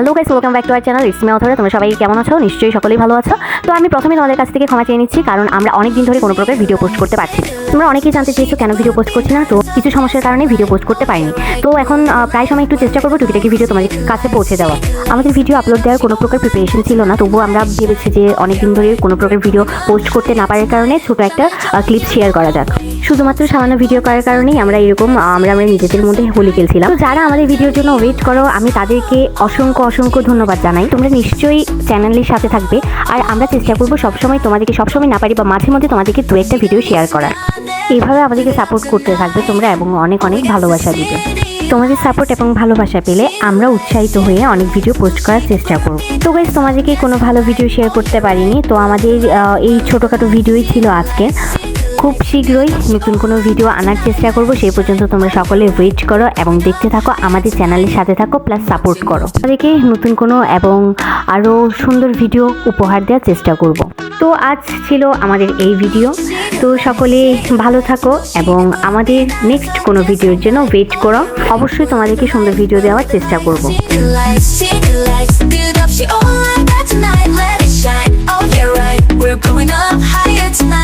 Hello guys welcome back to our channel it's me অথরে তোমরা সবাই কেমন আছো? নিশ্চয়ই সকলেই ভালো আছো। তো আমি প্রথমে তোমাদের কাছ থেকে ক্ষমা চেয়ে নিচ্ছি, কারণ আমরা অনেক দিন ধরে কোনো প্রকার ভিডিও পোস্ট করতে পারছি তোমরা অনেকেই জানতে চেয়েছো কেন ভিডিও পোস্ট করছি না, তো কিছু সমস্যার কারণে ভিডিও পোস্ট করতে পারিনি। তো এখন প্রায় সময় একটু চেষ্টা করব টুকিটাকি ভিডিও তোমাদের কাছে পৌঁছে দেওয়া আমাদের ভিডিও আপলোড দেওয়ার কোনো প্রকার প্রিপারেশন ছিল না, তবুও আমরা ভেবেছি যে অনেক দিন ধরে কোনো প্রকার ভিডিও পোস্ট করতে না পারার কারণে ছোটো একটা ক্লিপ শেয়ার করা যাক। শুধুমাত্র সামান্য ভিডিও করার কারণেই আমরা এরকম আমরা আমরা নিজেদের মধ্যে হোলি খেলছিলাম। যারা আমাদের ভিডিওর জন্য ওয়েট করো, আমি তাদেরকে অসংখ্য অসংখ্য ধন্যবাদ জানাই। তোমরা নিশ্চয়ই চ্যানেলের সাথে থাকবে। আর আমরা চেষ্টা করব সবসময় তোমাদেরকে, সবসময় না পারি বা মাঝে মধ্যে তোমাদেরকে দু একটা ভিডিও শেয়ার করার। এইভাবে আমাদেরকে সাপোর্ট করতে থাকবে তোমরা এবং অনেক অনেক ভালোবাসা দিবে। তোমাদের সাপোর্ট এবং ভালোবাসা পেলে আমরা উৎসাহিত হয়ে অনেক ভিডিও পোস্ট করার চেষ্টা করব। তো গাইজ তোমাদেরকে কোনো ভালো ভিডিও শেয়ার করতে পারিনি। তো আমাদের এই ছোটোখাটো ভিডিওই ছিল আজকে খুব শীঘ্রই নতুন কোনো ভিডিও আনার চেষ্টা করব সেই পর্যন্ত তোমরা সকলে ওয়েট করো এবং দেখতে থাকো আমাদের চ্যানেলের সাথে থাকো প্লাস সাপোর্ট করো তাদেরকে নতুন কোনো এবং আরও সুন্দর ভিডিও উপহার দেওয়ার চেষ্টা করব তো আজ ছিল আমাদের এই ভিডিও তো সকলে ভালো থাকো এবং আমাদের নেক্সট কোনো ভিডিওর জন্য ওয়েট করো অবশ্যই তোমাদেরকে সুন্দর ভিডিও দেওয়ার চেষ্টা করব We're going up higher tonight